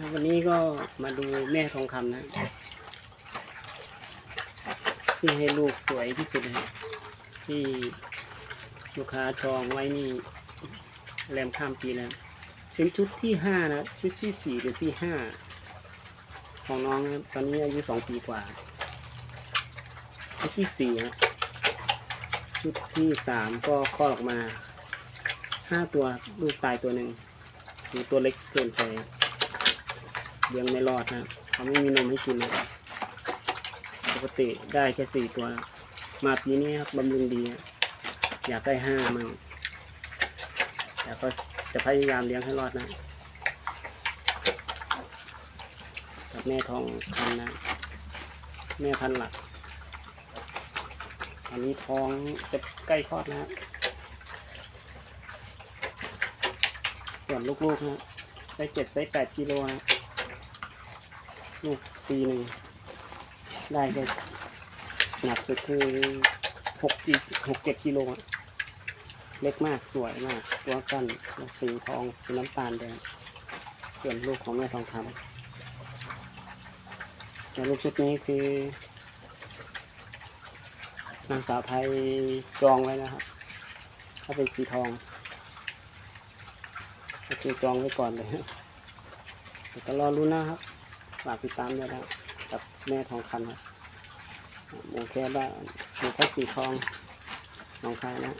วันนี้ก็มาดูแม่ทองคำนะที่ให้ลูกสวยที่สุดนะที่ลูกค้าจองไว้นี่แรมข้ามปีแล้วเป็นชุดที่ห้านะชุดที่สี่หรือที่ห้าของน้องนะตอนนี้อายุสองปีกว่าชุดที่สี่นะชุดที่สามก็คลอดออกมาห้าตัวลูกตายตัวหนึ่งมีตัวเล็กเกินไป เลี้ยงไม่รอดนะเขาไม่มีนมให้กินนะปกติได้แค่สี่ตัว มาปีนี้ครับบำรุงดีอยากได้ห้ามั่งแต่ก็จะพยายามเลี้ยงให้รอดนะกับแม่ทองคันนะ แม่พันหลักอันนี้ท้องจะใกล้คลอดนะฮะส่วนลูกๆนะไซส์เจ็ดไซส์แปดกิโลนะ ลูกปีหนึ่งได้ก็หนักสุดคือหกกิหกเจ็ดกิโลอะเล็กมากสวยมากตัวสั้นสีทองสีน้ำตาลแดงส่วนลูกของแม่ทองคำแต่ลูกชุดนี้คือนางสาวไทยจองไว้นะครับ ถ้าเป็นสีทองโอเคจองไว้ก่อนเลยเดี๋ยวก็รอรุ้นนะครับ ฝากติดตามด้วยนะกับแม่ทองคำครับหมูแค่บ้านหมูแค่สีทองน้องคายนะ